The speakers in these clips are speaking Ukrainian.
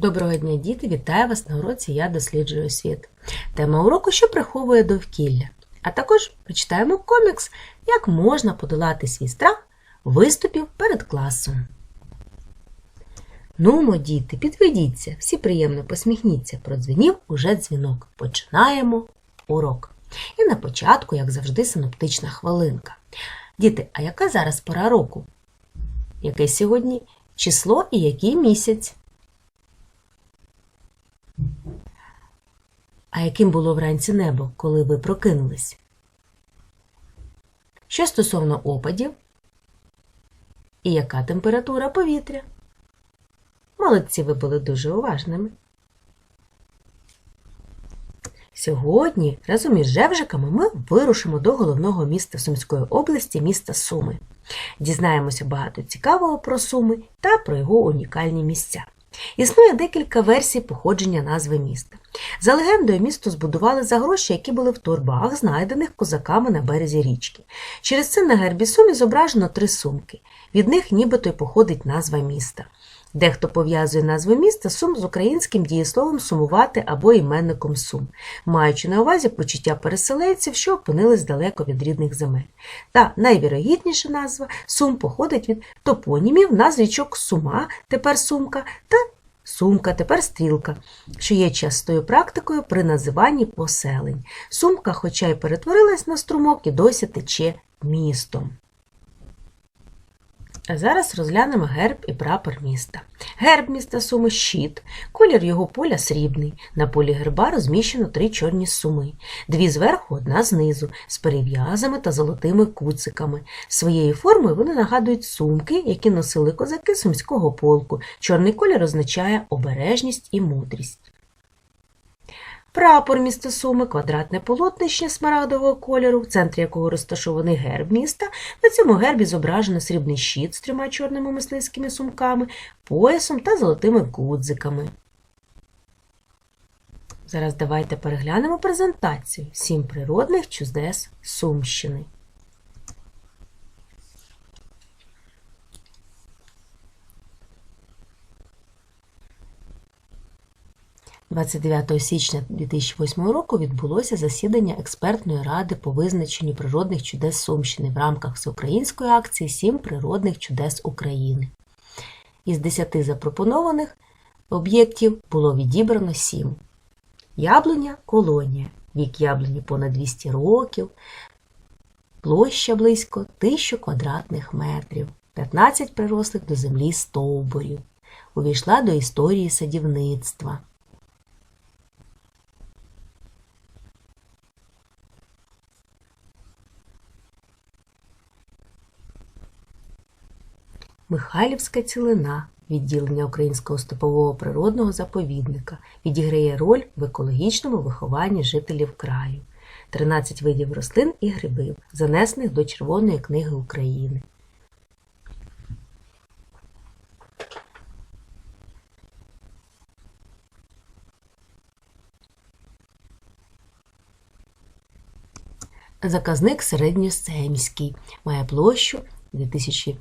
Доброго дня, діти! Вітаю вас на уроці Я досліджую світ. Тема уроку, що приховує довкілля. А також прочитаємо комікс, як можна подолати свій страх виступів перед класом. Нумо, діти, підведіться, всі приємно посміхніться. Продзвенів уже дзвінок. Починаємо урок. І на початку, як завжди, синоптична хвилинка. Діти, а яка зараз пора року? Яке сьогодні число і який місяць? А яким було вранці небо, коли ви прокинулись? Що стосовно опадів? І яка температура повітря? Молодці, ви були дуже уважними. Сьогодні разом із Жевжиками ми вирушимо до головного міста Сумської області, міста Суми. Дізнаємося багато цікавого про Суми та про його унікальні місця. Існує декілька версій походження назви міста. За легендою, місто збудували за гроші, які були в торбах, знайдених козаками на березі річки. Через це на гербі Сумі зображено три сумки. Від них нібито й походить назва міста. Дехто пов'язує назву міста сум з українським дієсловом сумувати або іменником сум, маючи на увазі почуття переселенців, що опинились далеко від рідних земель. Та найвірогідніша назва сум походить від топонімів назв річок Сума, тепер Сумка, та Сумка, тепер стрілка, що є частою практикою при називанні поселень. Сумка, хоча й перетворилась на струмок, і досі тече містом. Зараз розглянемо герб і прапор міста. Герб міста Суми щит, колір його поля срібний. На полі герба розміщено три чорні суми, дві зверху, одна знизу, з перев'язами та золотими куциками. Своєю формою вони нагадують сумки, які носили козаки сумського полку. Чорний колір означає обережність і мудрість. Прапор міста Суми, квадратне полотнище смарагдового кольору, в центрі якого розташований герб міста. На цьому гербі зображено срібний щит з трьома чорними мисливськими сумками, поясом та золотими гудзиками. Зараз давайте переглянемо презентацію сім природних чудес Сумщини. 29 січня 2008 року відбулося засідання експертної ради по визначенню природних чудес Сумщини в рамках всеукраїнської акції Сім природних чудес України. Із 10 запропонованих об'єктів було відібрано 7. Яблуня колонія. Вік яблуні понад 200 років, площа близько 1000 квадратних метрів, 15 прирослих до землі стовбурів. Увійшла до історії садівництва. Михайлівська цілина відділення Українського степового природного заповідника відіграє роль в екологічному вихованні жителів краю. 13 видів рослин і грибів, занесених до Червоної книги України. Заказник середньосемський має площу 2000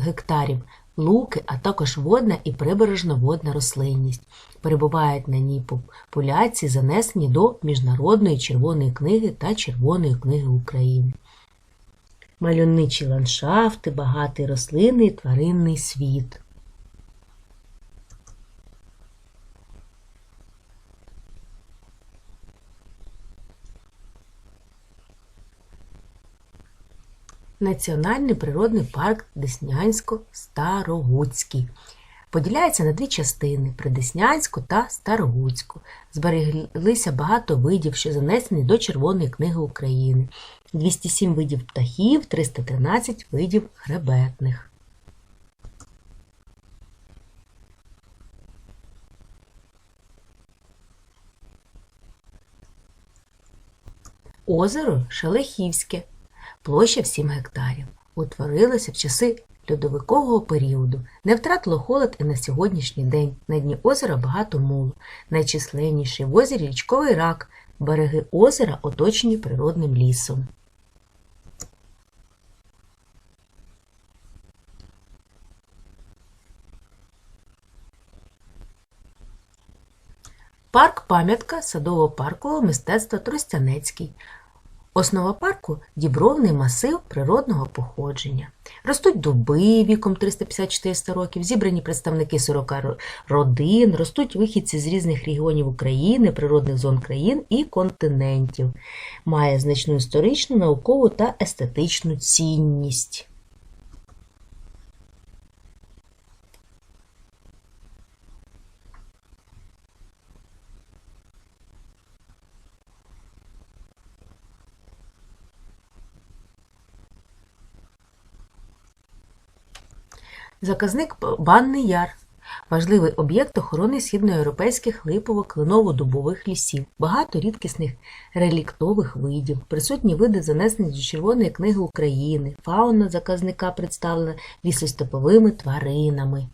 гектарів, луки, а також водна і прибережно-водна рослинність. Перебувають на ній популяції, занесені до Міжнародної червоної книги та Червоної книги України. Мальовничі ландшафти, багатий рослинний і тваринний світ. Національний природний парк Деснянсько-Старогуцький. Поділяється на дві частини Придеснянську та Старогуцьку. Збереглися багато видів, що занесені до Червоної книги України. 207 видів птахів, 313 видів хребетних. Озеро Шелехівське площа в 7 гектарів. Утворилося в часи льодовикового періоду, не втратило холод і на сьогоднішній день. На дні озера багато мулу. Найчисленніший в озері річковий рак, береги озера оточені природним лісом. Парк пам'ятка садово-паркового мистецтва Тростянецький. Основа парку дібровний масив природного походження. Ростуть дуби віком 350-400 років, зібрані представники 40 родин, ростуть вихідці з різних регіонів України, природних зон країн і континентів. Має значну історичну, наукову та естетичну цінність. Заказник Банний Яр. Важливий об'єкт охорони східноєвропейських липово-клиново-дубових лісів, багато рідкісних реліктових видів, присутні види занесені до Червоної книги України, фауна заказника представлена лісостеповими тваринами.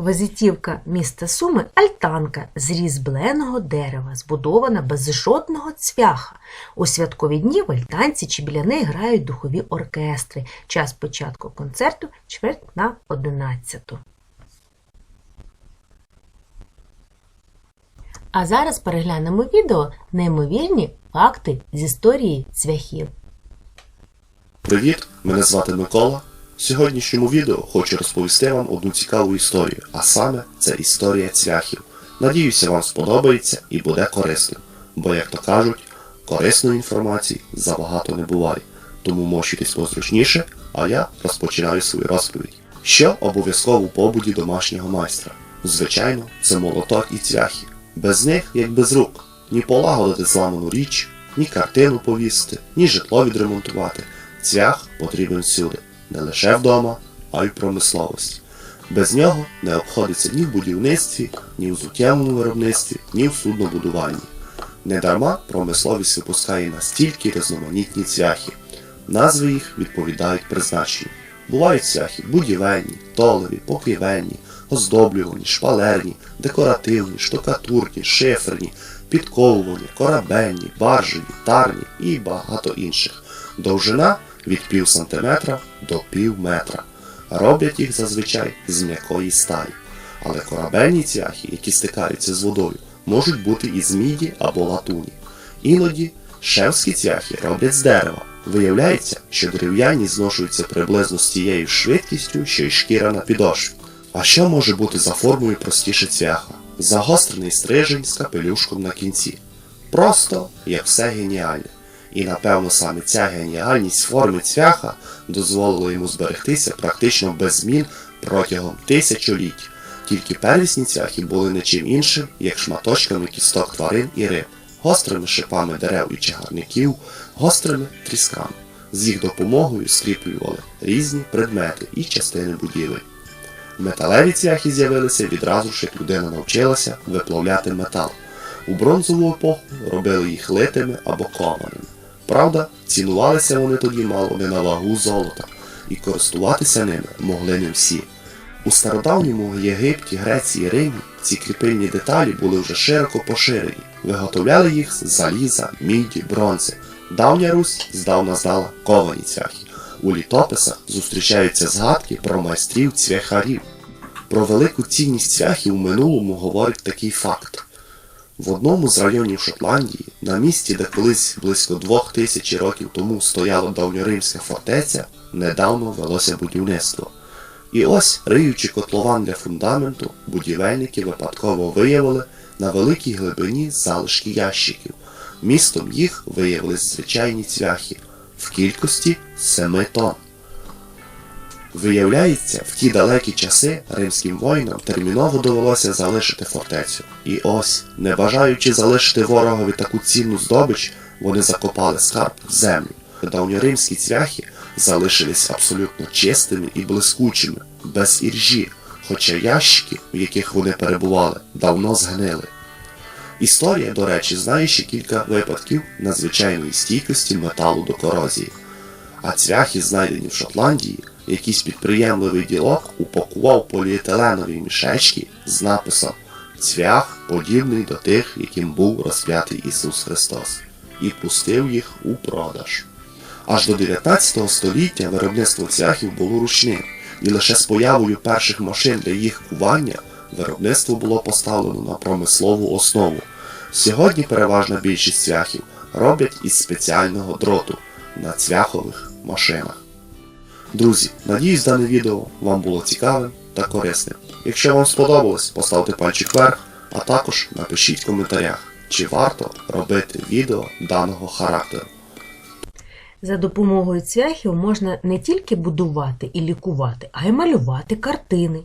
Визитівка міста Суми альтанка з різьбленого дерева, збудована без жодного цвяха. У святкові дні в альтанці чи біля неї грають духові оркестри. Час початку концерту чверть на одинадцяту. А зараз переглянемо відео неймовірні факти з історії цвяхів. Привіт, мене звати Микола. В сьогоднішньому відео хочу розповісти вам одну цікаву історію, а саме це історія цвяхів. Надіюся, вам сподобається і буде корисним, бо, як то кажуть, корисної інформації забагато не буває. Тому мощуйтесь позручніше, а я розпочинаю свою розповідь. Що обов'язково у побуді домашнього майстра? Звичайно, це молоток і цвяхи. Без них, як без рук, ні полагодити зламану річ, ні картину повісити, ні житло відремонтувати. Цвях потрібен всюди, не лише вдома, а й в промисловості. Без нього не обходиться ні в будівництві, ні в зуттєвому виробництві, ні в суднобудуванні. Недарма промисловість випускає настільки різноманітні цвяхи. Назви їх відповідають призначенню. Бувають цвяхи будівельні, толові, покрівельні, оздоблювані, шпалерні, декоративні, штукатурні, шиферні, підковувані, корабельні, баржеві, тарні і багато інших. Довжина від пів сантиметра до пів метра. Роблять їх зазвичай з м'якої сталі. Але корабельні цвяхи, які стикаються з водою, можуть бути із міді або латуні. Іноді шевські цвяхи роблять з дерева. Виявляється, що дерев'яні зношуються приблизно з тією швидкістю, що й шкіра на підошві. А що може бути за формою простіше цвяха? Загострений стрижень з капелюшком на кінці. Просто як все геніальне. І напевно саме ця геніальність форми цвяха дозволила йому зберегтися практично без змін протягом тисячоліть. Тільки первісні цвяхи були не чим іншим, як шматочками кісток тварин і риб, гострими шипами дерев і чагарників, гострими трісками. З їх допомогою скріплювали різні предмети і частини будівель. Металеві цвяхи з'явилися відразу ж, як людина навчилася виплавляти метал. У бронзову епоху робили їх литими або кованими. Правда, цінувалися вони тоді мало не на вагу золота, і користуватися ними могли не всі. У стародавньому Єгипті, Греції, Римі ці кріпильні деталі були вже широко поширені. Виготовляли їх з заліза, міді, бронзи. Давня Русь здавна здала ковані цвяхи. У літописах зустрічаються згадки про майстрів цвяхарів. Про велику цінність цвяхів у минулому говорить такий факт. В одному з районів Шотландії, на місці, де колись близько двох тисяч років тому стояла давньоримська фортеця, недавно велося будівництво. І ось, риючи котлован для фундаменту, будівельники випадково виявили на великій глибині залишки ящиків. Містом їх виявились звичайні цвяхи в кількості 7 тонн. Виявляється, в ті далекі часи римським воїнам терміново довелося залишити фортецю. І ось, не бажаючи залишити ворогові таку цінну здобич, вони закопали скарб в землю. Давньоримські цвяхи залишились абсолютно чистими і блискучими, без іржі, хоча ящики, в яких вони перебували, давно згнили. Історія, до речі, знає ще кілька випадків надзвичайної стійкості металу до корозії. А цвяхи, знайдені в Шотландії, якийсь підприємливий ділок упакував поліетиленові мішечки з написом Цвях подібний до тих, яким був розп'ятий Ісус Христос, і пустив їх у продаж. Аж до 19 століття виробництво цвяхів було ручним, і лише з появою перших машин для їх кування виробництво було поставлено на промислову основу. Сьогодні переважна більшість цвяхів роблять із спеціального дроту на цвяхових машинах. Друзі, надіюсь, дане відео вам було цікавим та корисним. Якщо вам сподобалось, поставте пальчик вверх, а також напишіть в коментарях, чи варто робити відео даного характеру. За допомогою цвяхів можна не тільки будувати і лікувати, а й малювати картини.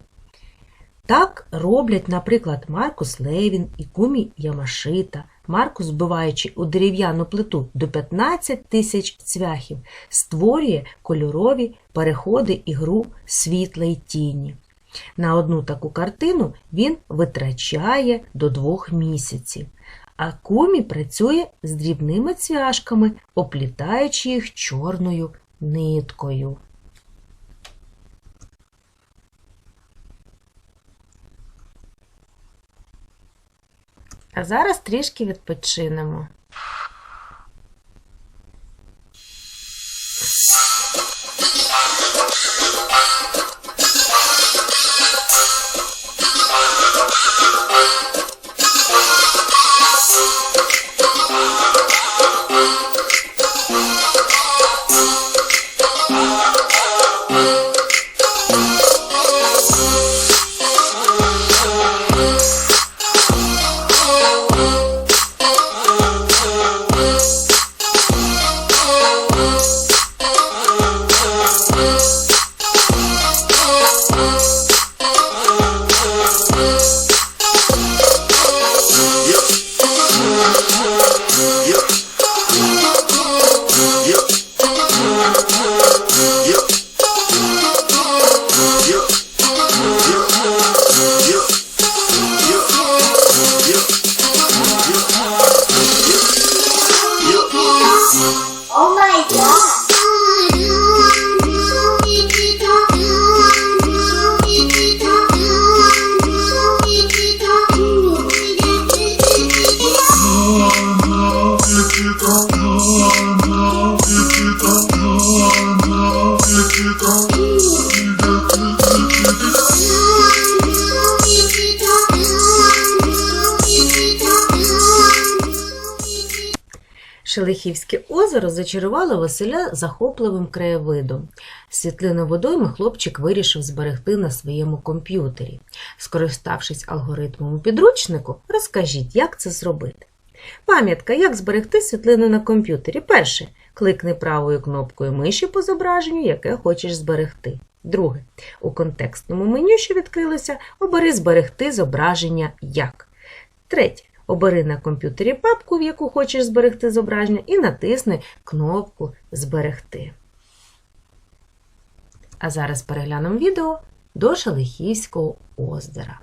Так роблять, наприклад, Маркус Левін і Кумі Ямашита. Маркус, збиваючи у дерев'яну плиту до 15 тисяч цвяхів, створює кольорові переходи і гру світла й тіні. На одну таку картину він витрачає до двох місяців. А кумі працює з дрібними цвяшками, оплітаючи їх чорною ниткою. А зараз трішки відпочинемо. Шелихівське озеро зачарувало Василя захопливим краєвидом. Світлину водойми хлопчик вирішив зберегти на своєму комп'ютері. Скориставшись алгоритмом у підручнику, розкажіть, як це зробити. Пам'ятка, як зберегти світлину на комп'ютері. Перше. Кликни правою кнопкою миші по зображенню, яке хочеш зберегти. Друге. У контекстному меню, що відкрилося, обери Зберегти зображення як. Третє. Обери на комп'ютері папку, в яку хочеш зберегти зображення, і натисни кнопку Зберегти. А зараз переглянемо відео до Шалихівського озера.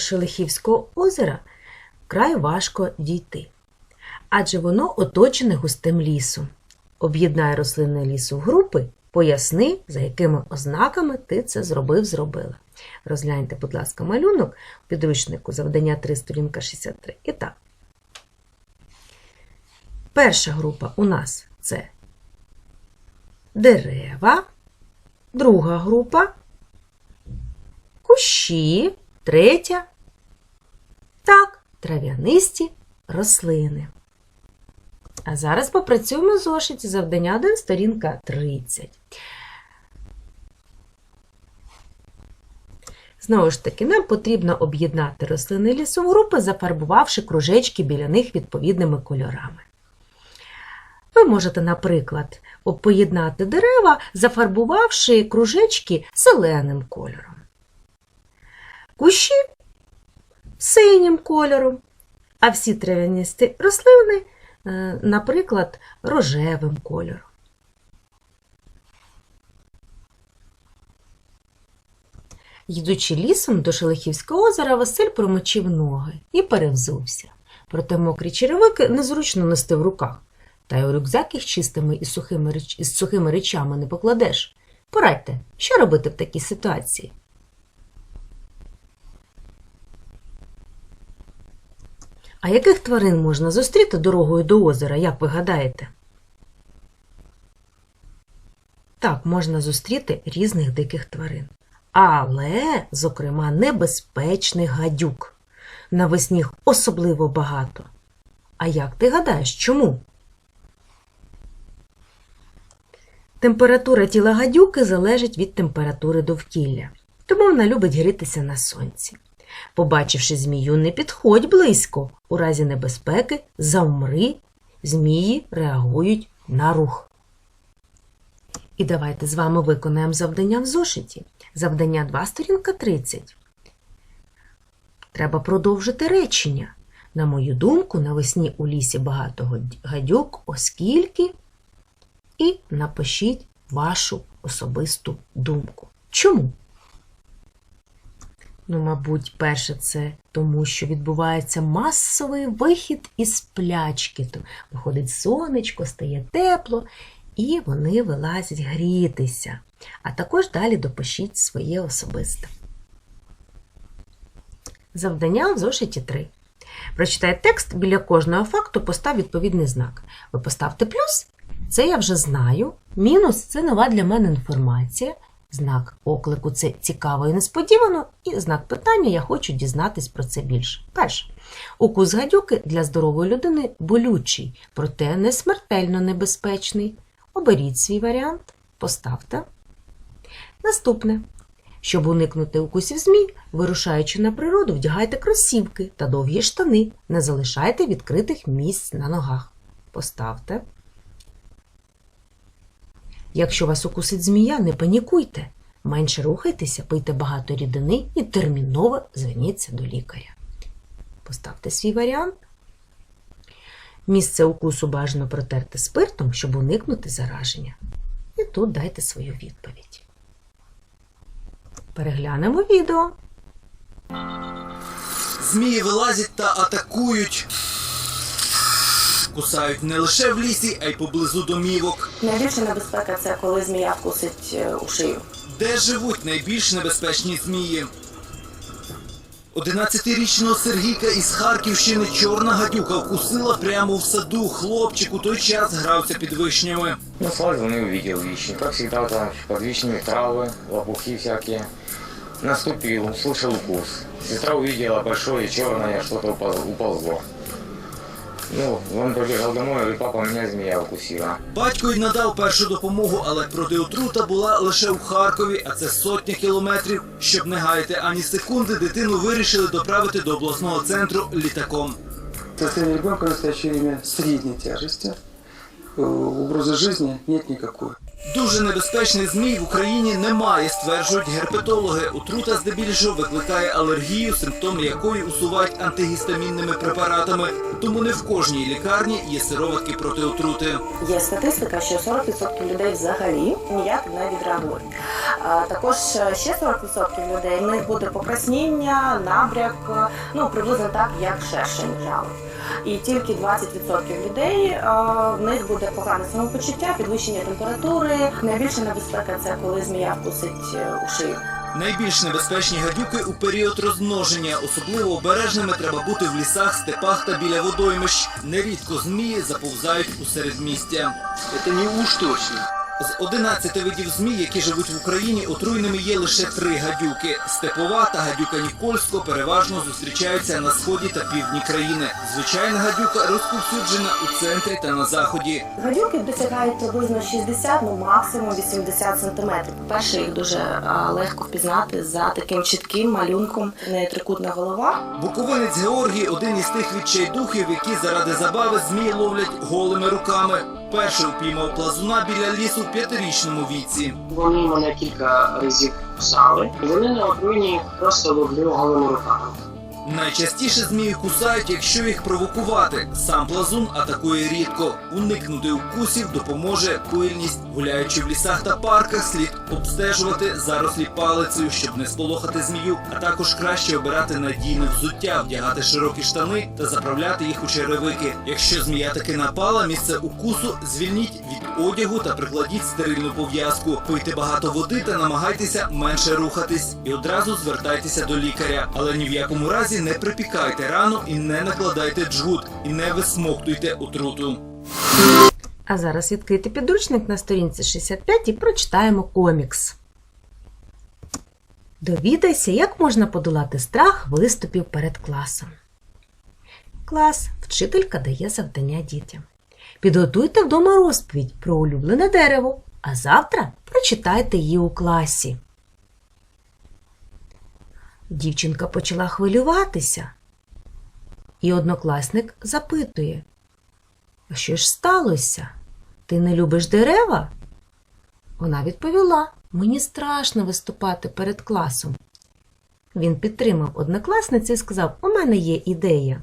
Шелихівського озера край важко дійти, адже воно оточене густим лісом. Об'єднай рослинне лісу в групи, поясни, за якими ознаками ти це зробив, зробила. Розгляньте, будь ласка, малюнок у підручнику завдання 3, сторінка 63. І так. Перша група у нас це дерева, друга група кущі, третя так, трав'янисті рослини. А зараз попрацюємо в зошиті завдання 1, сторінка 30. Знову ж таки, нам потрібно об'єднати рослини лісогрупи, зафарбувавши кружечки біля них відповідними кольорами. Ви можете, наприклад, поєднати дерева, зафарбувавши кружечки зеленим кольором. Кущі синім кольором, а всі трав'яністі рослини, е, наприклад, рожевим кольором. Йдучи лісом до Шелихівського озера, Василь промочив ноги і перевзувся. Проте мокрі черевики незручно нести в руках. Та й у рюкзак їх чистими і сухими, із сухими речами не покладеш. Порадьте, що робити в такій ситуації? А яких тварин можна зустріти дорогою до озера, як ви гадаєте? Так, можна зустріти різних диких тварин. Але, зокрема, небезпечних гадюк. Навесні їх особливо багато. А як ти гадаєш, чому? Температура тіла гадюки залежить від температури довкілля, тому вона любить грітися на сонці. Побачивши змію, не підходь близько. У разі небезпеки завмри. Змії реагують на рух. І давайте з вами виконаємо завдання в зошиті. Завдання 2, сторінка 30. Треба продовжити речення. На мою думку, навесні у лісі багато гад- гадюк, оскільки і напишіть вашу особисту думку. Чому? Ну, мабуть, перше, це тому, що відбувається масовий вихід із сплячки. То виходить сонечко, стає тепло, і вони вилазять грітися. А також далі допишіть своє особисте. Завдання в зошиті 3. Прочитай текст, біля кожного факту постав відповідний знак. Ви поставте плюс, це я вже знаю. Мінус це нова для мене інформація. Знак оклику це цікаво і несподівано, і знак питання я хочу дізнатись про це більше. Перше. Укус гадюки для здорової людини болючий, проте не смертельно небезпечний. Оберіть свій варіант, поставте. Наступне. Щоб уникнути укусів змій, вирушаючи на природу, вдягайте кросівки та довгі штани. Не залишайте відкритих місць на ногах. Поставте. Якщо вас укусить змія, не панікуйте. Менше рухайтеся, пийте багато рідини і терміново зверніться до лікаря. Поставте свій варіант. Місце укусу бажано протерти спиртом, щоб уникнути зараження. І тут дайте свою відповідь. Переглянемо відео. Змії вилазять та атакують. Кусають не лише в лісі, а й поблизу домівок. Найбільша небезпека це коли змія вкусить е, у шию. Де живуть найбільш небезпечні змії? 11-річного Сергійка із Харківщини чорна гадюка вкусила прямо в саду. Хлопчик у той час грався під вишнями. Ну, слазил и увидел вишни. Как всегда, там под вишнями травы, лопухи всякие. Наступил, услышал укус. Сестра увидела большое черное что-то упол- уползло. Ну, он побежал домой, говорит, папа, меня змея укусила. Батько й надав першу допомогу, але протиотрута була лише у Харкові, а це сотня кілометрів. Щоб не гаяти ані секунди, дитину вирішили доправити до обласного центру літаком. Состояние ребенка в настоящее время средней тяжести. Угрозы жизни нет никакой. Дуже небезпечний змій в Україні немає, стверджують герпетологи. Отрута здебільшого викликає алергію, симптоми якої усувають антигістамінними препаратами. Тому не в кожній лікарні є сироватки проти отрути. Є статистика, що 40% людей взагалі ніяк не відреагують. Також е, ще 40% людей в них буде покраснення, набряк, е, ну приблизно так, як шершень жали. І тільки 20% людей в них буде погане самопочуття, підвищення температури. Найбільша небезпека це коли змія вкусить е, у шию. Найбільш небезпечні гадюки у період розмноження. Особливо обережними треба бути в лісах, степах та біля водоймищ. Нерідко змії заповзають у середмістя. Это не уж точно. З 11 видів змій, які живуть в Україні, отруйними є лише три гадюки. Степова та гадюка Нікольського переважно зустрічаються на сході та півдні країни. Звичайна гадюка розповсюджена у центрі та на заході. Гадюки досягають приблизно 60, ну максимум 80 сантиметрів. Перше їх дуже а, легко впізнати за таким чітким малюнком. В неї трикутна голова. Буковинець Георгій один із тих відчайдухів, які заради забави змій ловлять голими руками. Перший упіймав плазуна біля лісу в п'ятирічному віці. Вони мене кілька разів кусали. Вони на отруйні, просто ловлю голими руками. Найчастіше змії кусають, якщо їх провокувати. Сам плазун атакує рідко. Уникнути укусів допоможе пильність. Гуляючи в лісах та парках, слід обстежувати зарослі палицею, щоб не сполохати змію, а також краще обирати надійне взуття, вдягати широкі штани та заправляти їх у черевики. Якщо змія таки напала, місце укусу звільніть від одягу та прикладіть стерильну пов'язку. Пийте багато води та намагайтеся менше рухатись. І одразу звертайтеся до лікаря. Але ні в якому разі не припікайте рану і не накладайте джгут, і не висмоктуйте отруту. А зараз відкрити підручник на сторінці 65 і прочитаємо комікс. Довідайся, як можна подолати страх виступів перед класом. Клас. Вчителька дає завдання дітям. Підготуйте вдома розповідь про улюблене дерево, а завтра прочитайте її у класі. Дівчинка почала хвилюватися. І однокласник запитує, а що ж сталося? Ти не любиш дерева? Вона відповіла: Мені страшно виступати перед класом. Він підтримав однокласницю і сказав: У мене є ідея.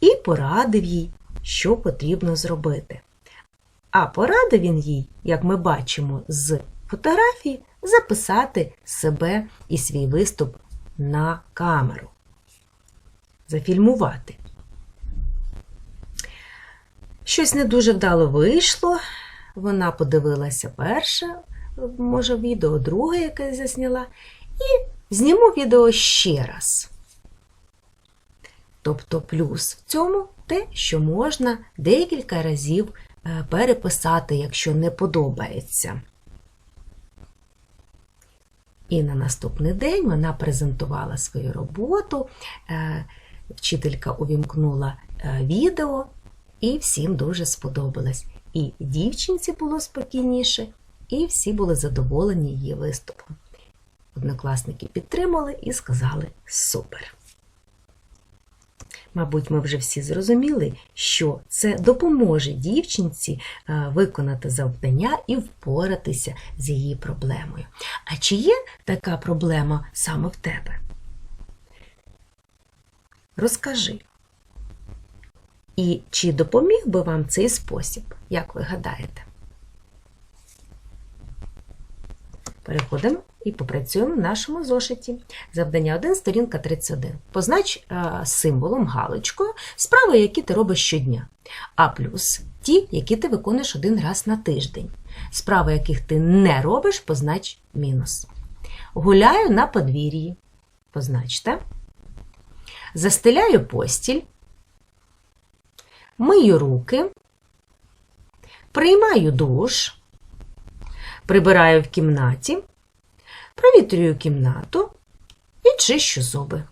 І порадив їй, що потрібно зробити. А порадив він їй, як ми бачимо з фотографії, записати себе і свій виступ на камеру. Зафільмувати. Щось не дуже вдало вийшло. Вона подивилася перше, може, відео, друге, яке засняла, і зніму відео ще раз. Тобто плюс в цьому те, що можна декілька разів е, переписати, якщо не подобається. І на наступний день вона презентувала свою роботу, е, вчителька увімкнула е, відео, і всім дуже сподобалось. І дівчинці було спокійніше, і всі були задоволені її виступом. Однокласники підтримали і сказали супер. Мабуть, ми вже всі зрозуміли, що це допоможе дівчинці е, виконати завдання і впоратися з її проблемою. А чи є така проблема саме в тебе? Розкажи. І чи допоміг би вам цей спосіб, як ви гадаєте? Переходимо і попрацюємо в нашому зошиті. Завдання 1, сторінка 31. Познач е, символом галочкою справи, які ти робиш щодня. А плюс ті, які ти виконуєш один раз на тиждень. Справи, яких ти не робиш, познач мінус. Гуляю на подвір'ї. Позначте. Застеляю постіль. Мию руки. Приймаю душ. Прибираю в кімнаті. Провітрюю кімнату і чищу зуби.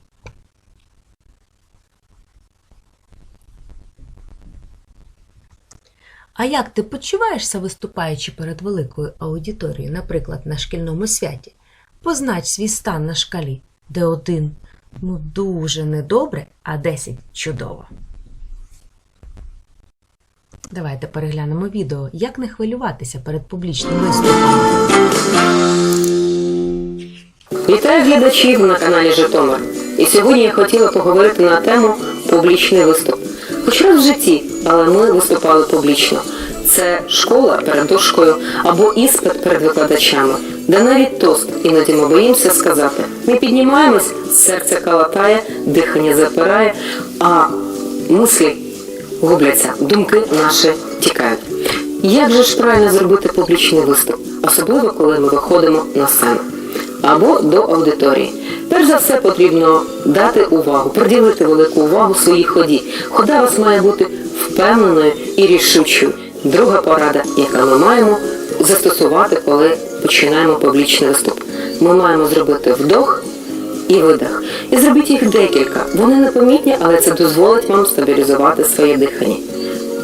А як ти почуваєшся, виступаючи перед великою аудиторією, наприклад, на шкільному святі? Познач свій стан на шкалі, де один ну дуже недобре, а 10 чудово. Давайте переглянемо відео, як не хвилюватися перед публічним виступом. Вітаю глядачів на каналі Житомир. І сьогодні я хотіла поговорити на тему публічний виступ. Хоч раз в житті, але ми виступали публічно. Це школа перед дошкою або іспит перед викладачами, де навіть тост іноді ми боїмося сказати. Ми піднімаємось, серце калатає, дихання запирає, а мислі губляться, думки наші тікають. Як же ж правильно зробити публічний виступ, особливо коли ми виходимо на сцену? або до аудиторії. Перш за все потрібно дати увагу, приділити велику увагу своїй ході. Хода вас має бути впевненою і рішучою. Друга порада, яка ми маємо застосувати, коли починаємо публічний виступ. Ми маємо зробити вдох і видих. І зробіть їх декілька. Вони непомітні, але це дозволить вам стабілізувати своє дихання.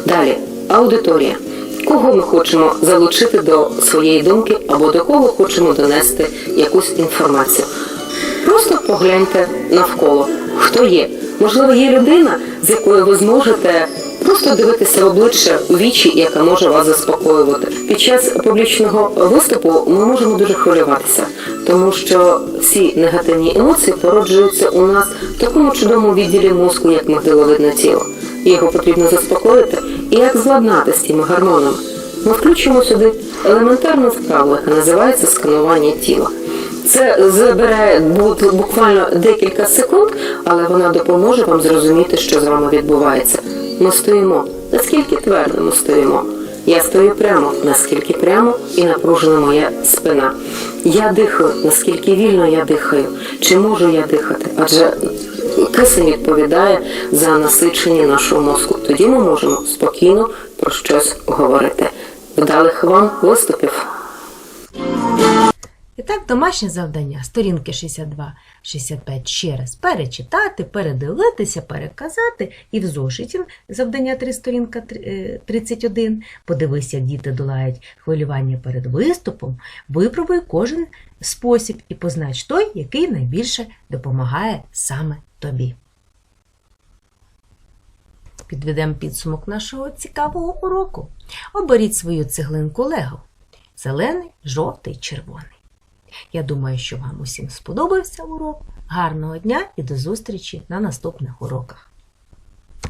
Далі, аудиторія. Кого ми хочемо залучити до своєї думки або до кого хочемо донести якусь інформацію. Просто погляньте навколо, хто є. Можливо, є людина, з якою ви зможете просто дивитися в обличчя у вічі, яка може вас заспокоювати. Під час публічного виступу ми можемо дуже хвилюватися, тому що всі негативні емоції породжуються у нас в такому чудовому відділі мозку, як мигдаловидне тіло. Його потрібно заспокоїти і як зладнати з тими гормонами. Ми включимо сюди елементарну вправу, яка називається сканування тіла. Це забере буквально декілька секунд, але вона допоможе вам зрозуміти, що з вами відбувається. Ми стоїмо. Наскільки твердо ми стоїмо? Я стою прямо, наскільки прямо і напружена моя спина. Я дихаю, наскільки вільно я дихаю. Чи можу я дихати? Адже кисень відповідає за насичення нашого мозку. Тоді ми можемо спокійно про щось говорити. Вдалих вам виступів! І домашнє завдання, сторінки 62-65 ще раз перечитати, передивитися, переказати, і в зошиті завдання 3 сторінка е, 31. Подивися, діти долають хвилювання перед виступом, випробуй кожен спосіб і познач той, який найбільше допомагає саме тобі. Підведемо підсумок нашого цікавого уроку. Оберіть свою цеглинку Лего. Зелений, жовтий, червоний. Я думаю, що вам усім сподобався урок. Гарного дня і до зустрічі на наступних уроках.